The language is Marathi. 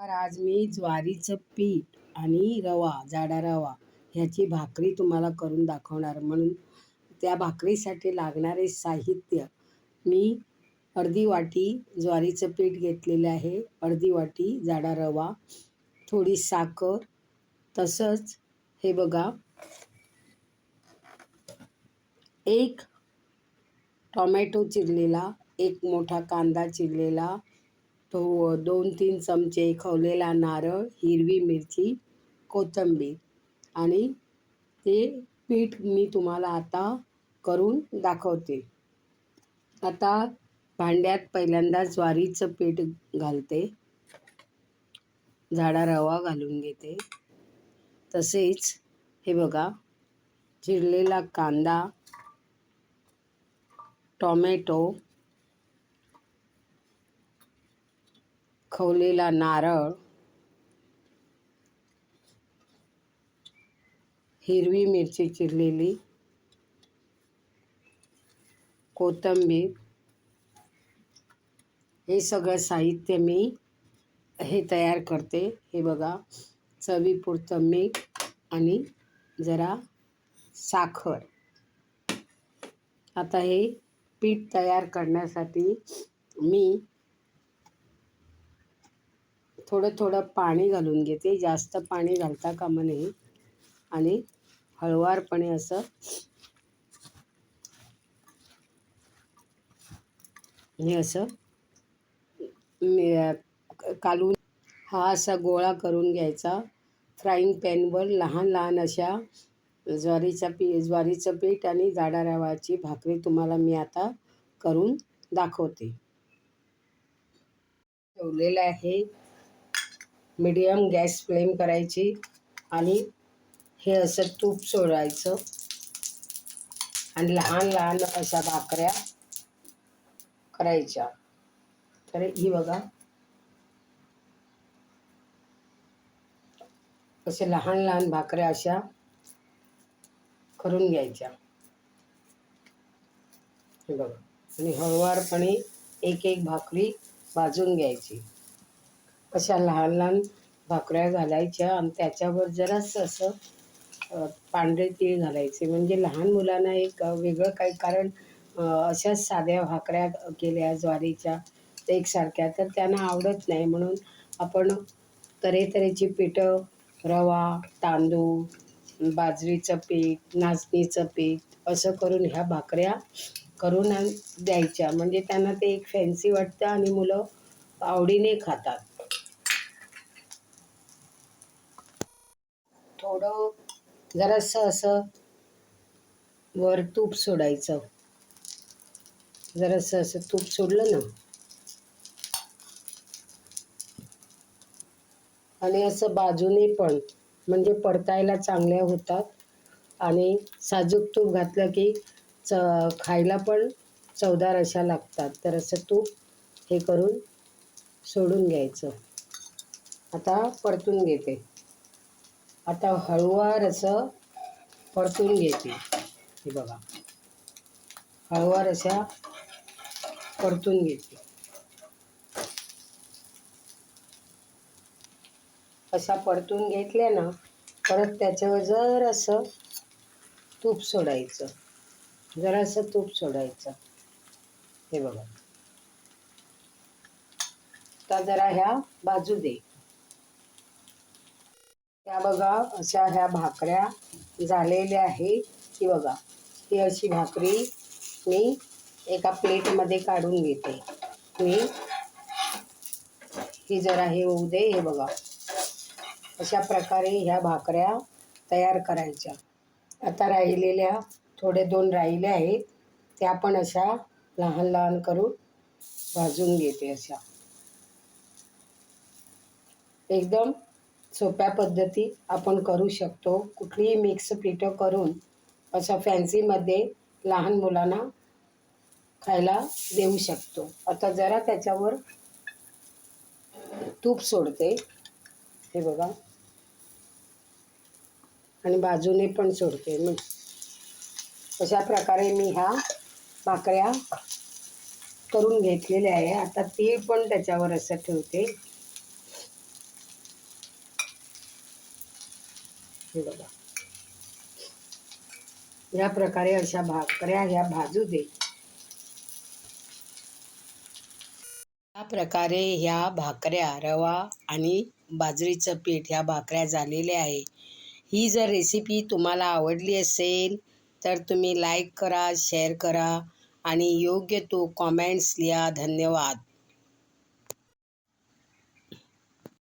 तर आज मी ज्वारीचं पीठ आणि रवा जाडा रवा ह्याची भाकरी तुम्हाला करून दाखवणार. म्हणून त्या भाकरीसाठी लागणारे साहित्य मी अर्धी वाटी ज्वारीचं पीठ घेतलेलं आहे. अर्धी वाटी जाडा रवा थोडी साखर तसंच हे बघा एक टॉमॅटो चिरलेला एक मोठा कांदा चिरलेला तो दोन तीन चमचे खवलेला नारळ हिरवी मिरची कोथिंबीर आणि ते पीठ मी तुम्हाला आता करून दाखवते. आता भांड्यात पहिल्यांदा ज्वारीचं पीठ घालते. झाडा रवा घालून घेते. तसेच हे बघा चिरलेला कांदा टॉमॅटो खवलेला नारळ हिरवी मिरची चिरलेली कोथिंबीर. हे सगळं साहित्य मी हे तयार करते. हे बघा चवीपुरतं मीठ आणि जरा साखर. आता हे पीठ तयार करण्यासाठी मी थोडं थोडं पाणी घालून घेते. जास्त पाणी घालता कामा नये. आणि हळवारपणे असं हे असं कालून हा असा गोळा करून घ्यायचा. फ्राईंग पॅनवर लहान लहान अशा ज्वारीचा पी ज्वारीचं पीठ आणि जाडा रवाची भाकरी तुम्हाला मी आता करून दाखवते. ठेवलेलं आहे. मीडियम गॅस फ्लेम करायची आणि हे असं तूप सोडायचं. आणि लहान लहान अशा भाकऱ्या करायच्या. तर ही बघा. असे लहान लहान भाकऱ्या अशा करून घ्यायच्या. हे बघा. आणि हळुवारपणे एक एक भाकरी भाजून घ्यायची. अशा लहान लहान भाकऱ्या घालायच्या आणि त्याच्यावर जरासं असं पांढरे तीळ घालायचे. म्हणजे लहान मुलांना एक वेगळं काही कारण अशा अशाच साध्या भाकऱ्या केल्या ज्वारीच्या एकसारख्या तर त्यांना आवडत नाही. म्हणून आपण तऱ्हेतऱ्हेची पिठं रवा तांदूळ बाजरीचं पीठ नाचणीचं पीठ असं करून ह्या भाकऱ्या करून द्यायच्या. म्हणजे त्यांना ते एक फॅन्सी वाटतं आणि मुलं आवडीने खातात. थोडं जरासं असं वर तूप सोडायचं. जरासं असं तूप सोडलं ना. आणि असं बाजूने पण म्हणजे परतायला चांगल्या होतात. आणि साजूक तूप घातलं की च खायला पण चवदार अशा लागतात. तर असं तूप हे करून सोडून घ्यायचं. आता परतून घेते. आता हळुवार असं परतून घेते. हे बघा. हळुवार अशा परतून घेते. अशा परतून घेतल्या ना परत त्याच्यावर जरासं तूप सोडायचं. जरासं तूप सोडायचं. हे बघा. आता जरा ह्या बाजू दे. त्या बघा अशा ह्या भाकऱ्या झालेल्या आहे ही बघा ही अशी भाकरी मी एका प्लेटमध्ये काढून घेते. मी ही जरा हे होऊ दे हे बघा. अशा प्रकारे ह्या भाकऱ्या तयार करायच्या. आता राहिलेल्या थोडे दोन राहिले आहेत. त्या पण अशा लहान लहान करून भाजून घेते अशा. एकदम सोप्या पद्धती आपण करू शकतो. कुठलीही मिक्स पिठं करून असं फॅन्सीमध्ये लहान मुलांना खायला देऊ शकतो. आता जरा त्याच्यावर तूप सोडते. हे बघा. आणि बाजूने पण सोडते मी. अशा प्रकारे मी ह्या भाकऱ्या करून घेतलेल्या आहे. आता तीळ पण त्याच्यावर असं ठेवते. हे बघा. या प्रकारे अशा भाकऱ्या ह्या भाजू दे. या प्रकारे ह्या भाकऱ्या रवा आणि बाजरीचं पीठ ह्या भाकऱ्या झालेल्या आहे. ही जर रेसिपी तुम्हाला आवडली असेल तर तुम्ही लाईक करा शेअर करा आणि योग्य तो कॉमेंट्स लिहा. धन्यवाद.